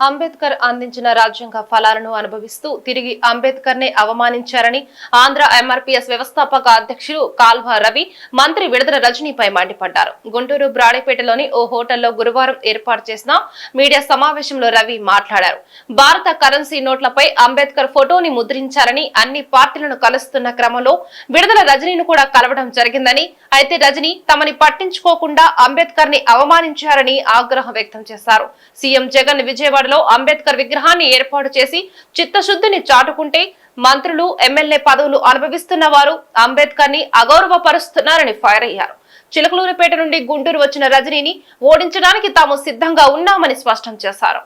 అంబేద్కర్ అందించిన రాజ్యాంగ ఫలాలను అనుభవిస్తూ తిరిగి అంబేద్కర్ నే అవమానించారని ఆంధ్ర ఎంఆర్పీఎస్ వ్యవస్థాపక అధ్యక్షులు కాల్వ రవి మంత్రి విడుదల రజనీపై మండిపడ్డారు. గుంటూరు బ్రాడేపేటలోని ఓ హోటల్లో గురువారం ఏర్పాటు చేసిన మీడియా సమావేశంలో రవి మాట్లాడారు. భారత కరెన్సీ నోట్లపై అంబేద్కర్ ఫోటోని ముద్రించారని అన్ని పార్టీలను కలుస్తున్న క్రమంలో విడుదల రజనీని కూడా కలవడం జరిగిందని అయితే రజనీ తమని పట్టించుకోకుండా అంబేద్కర్ని అవమానించారని ఆగ్రహం వ్యక్తం చేశారు. సీఎం జగన్ విజయవాడ విజయవాడలో అంబేద్కర్ విగ్రహాన్ని ఏర్పాటు చేసి చిత్తశుద్ధిని చాటుకుంటే మంత్రులు ఎమ్మెల్యే పదవులు అనుభవిస్తున్న వారు అంబేద్కర్ని అగౌరవపరుస్తున్నారని ఫైర్ అయ్యారు. చిలకలూరుపేట నుండి గుంటూరు వచ్చిన రజనీని ఓడించడానికి తాము సిద్ధంగా ఉన్నామని స్పష్టం చేశారు.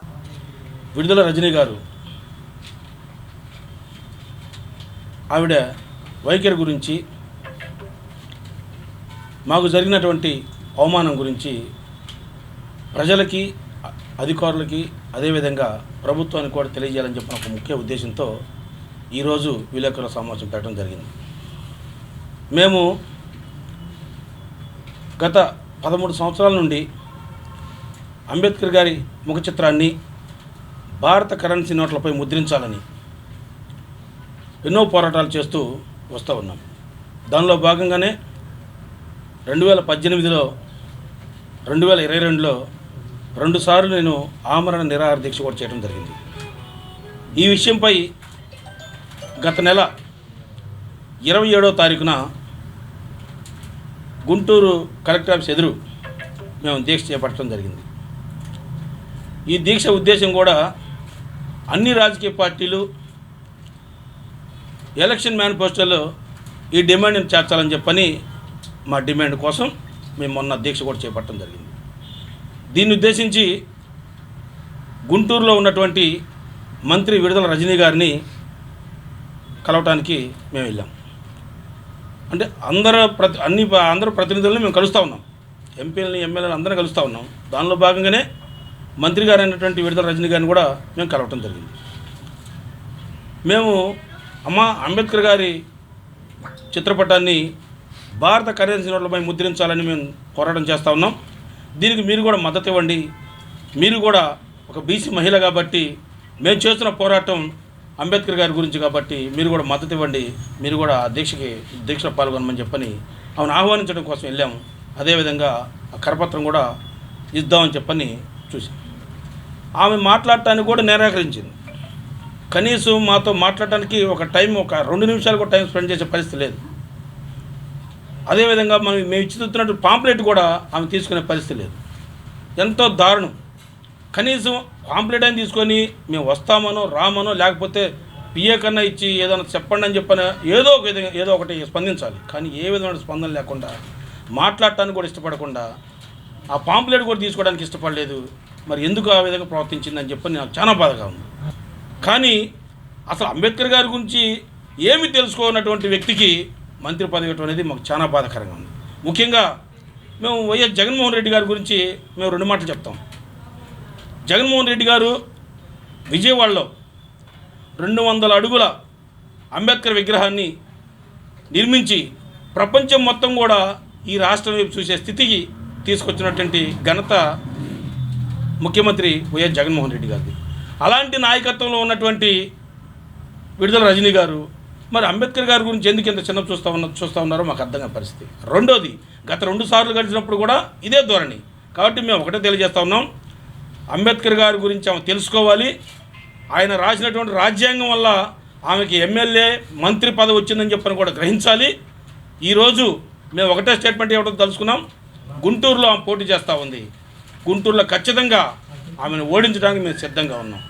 విడుదల రజనీ గారు. ఆవిడ వైఖరి గురించి మాకు జరిగినటువంటి అవమానం గురించి ప్రజలకి అధికారులకి అదేవిధంగా ప్రభుత్వానికి కూడా తెలియజేయాలని చెప్పిన ఒక ముఖ్య ఉద్దేశంతో ఈరోజు విలేకరుల సమావేశం పెట్టడం జరిగింది. మేము గత పదమూడు సంవత్సరాల నుండి అంబేద్కర్ గారి ముఖ చిత్రాన్ని భారత కరెన్సీ నోట్లపై ముద్రించాలని ఎన్నో పోరాటాలు చేస్తూ వస్తూ ఉన్నాం. దానిలో భాగంగానే రెండు వేల పద్దెనిమిదిలో రెండు వేల ఇరవై రెండులో రెండుసార్లు నేను ఆమరణ నిరాహార దీక్ష కూడా చేయడం జరిగింది. ఈ విషయంపై గత నెల ఇరవై ఏడవ తారీఖున గుంటూరు కలెక్టర్ ఆఫీస్ ఎదురు మేము దీక్ష చేపట్టడం జరిగింది. ఈ దీక్ష ఉద్దేశం కూడా అన్ని రాజకీయ పార్టీలు ఎలక్షన్ మేనిఫెస్టోలో ఈ డిమాండ్ని చేర్చాలని చెప్పని మా డిమాండ్ కోసం మేము మొన్న దీక్ష కూడా చేపట్టడం జరిగింది. దీన్ని ఉద్దేశించి గుంటూరులో ఉన్నటువంటి మంత్రి విడుదల రజనీ గారిని కలవటానికి మేము వెళ్ళాం. అంటే అందరు ప్రతి అన్ని అందరు ప్రతినిధులను మేము కలుస్తూ ఉన్నాం. ఎంపీలని ఎమ్మెల్యేలు అందరిని కలుస్తూ ఉన్నాం. దానిలో భాగంగానే మంత్రి గారు అయినటువంటి విడుదల రజనీ గారిని కూడా మేము కలవటం జరిగింది. మేము అమ్మ అంబేద్కర్ గారి చిత్రపటాన్ని భారత కరెన్సీ నోట్లపై ముద్రించాలని మేము పోరాటం చేస్తూ ఉన్నాం. దీనికి మీరు కూడా మద్దతు ఇవ్వండి. మీరు కూడా ఒక బీసీ మహిళ కాబట్టి మేము చేస్తున్న పోరాటం అంబేద్కర్ గారి గురించి కాబట్టి మీరు కూడా మద్దతు ఇవ్వండి. మీరు కూడా ఆ దీక్షకి దీక్షలో పాల్గొనమని చెప్పని ఆమెను ఆహ్వానించడం కోసం వెళ్ళాము అదేవిధంగా ఆ కరపత్రం కూడా ఇద్దామని చెప్పని చూసాం ఆమె మాట్లాడటానికి కూడా నిరాకరించింది. కనీసం మాతో మాట్లాడటానికి ఒక టైం ఒక రెండు నిమిషాలు కూడా టైం స్పెండ్ చేసే పరిస్థితి లేదు. అదేవిధంగా మనం మేము ఇచ్చుతున్నట్టు పాంప్లెట్ కూడా ఆమె తీసుకునే పరిస్థితి లేదు. ఎంతో దారుణం. కనీసం పాంప్లెట్ అని తీసుకొని మేము వస్తామనో రామనో లేకపోతే పిఏ కన్నా ఇచ్చి ఏదైనా చెప్పండి అని చెప్పిన ఏదో ఒక విధంగా ఏదో ఒకటి స్పందించాలి. కానీ ఏ విధమైన స్పందన లేకుండా మాట్లాడటానికి కూడా ఇష్టపడకుండా ఆ పాంప్లెట్ కూడా తీసుకోవడానికి ఇష్టపడలేదు. మరి ఎందుకు ఆ విధంగా ప్రవర్తించిందని చెప్పని నాకు చాలా బాధగా ఉంది. కానీ అసలు అంబేద్కర్ గారి గురించి ఏమి తెలుసుకోనటువంటి వ్యక్తికి మంత్రి పదవి ఇవ్వటం అనేది మాకు చాలా బాధాకరంగా ఉంది. ముఖ్యంగా మేము వైఎస్ జగన్మోహన్ రెడ్డి గారి గురించి మేము రెండు మాటలు చెప్తాం. జగన్మోహన్ రెడ్డి గారు విజయవాడలో రెండు వందల అడుగుల అంబేద్కర్ విగ్రహాన్ని నిర్మించి ప్రపంచం మొత్తం కూడా ఈ రాష్ట్రం వైపు చూసే స్థితికి తీసుకొచ్చినటువంటి ఘనత ముఖ్యమంత్రి వైఎస్ జగన్మోహన్ రెడ్డి గారిది. అలాంటి నాయకత్వంలో ఉన్నటువంటి విడుదల రజనీ గారు మరి అంబేద్కర్ గారి గురించి ఎందుకు ఇంత చిన్న చూస్తూ ఉన్న చూస్తూ ఉన్నారో మాకు అర్థం కాని పరిస్థితి. రెండోది గత రెండు సార్లు గడిచినప్పుడు కూడా ఇదే ధోరణి. కాబట్టి మేము ఒకటే తెలియజేస్తా ఉన్నాం. అంబేద్కర్ గారి గురించి ఆమె తెలుసుకోవాలి. ఆయన రాసినటువంటి రాజ్యాంగం వల్ల ఆమెకి ఎమ్మెల్యే మంత్రి పదవి వచ్చిందని చెప్పని కూడా గ్రహించాలి. ఈరోజు మేము ఒకటే స్టేట్మెంట్ ఇవ్వడం తెలుసుకున్నాం గుంటూరులో ఆమె పోటీ చేస్తూ ఉంది. గుంటూరులో ఖచ్చితంగా ఆమెను ఓడించడానికి మేము సిద్ధంగా ఉన్నాం.